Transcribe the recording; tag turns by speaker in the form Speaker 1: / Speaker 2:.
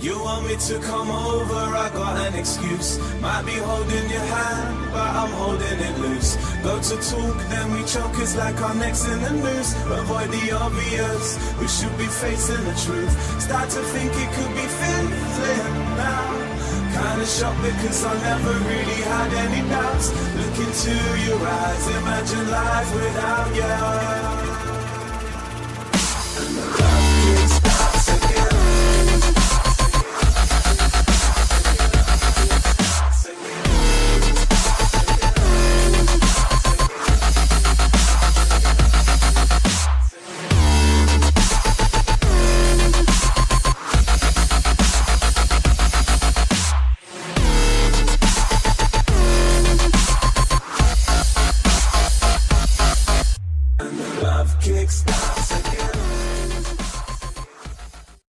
Speaker 1: You want me to come over, I got an excuse. Might be holding your hand, but I'm holding it loose. Go to talk, then we choke, it's like our necks in the noose. Avoid the obvious, we should be facing the truth. Start to think it could be now. Because I never really had any doubts. Look into your eyes, imagine life without you. Love again.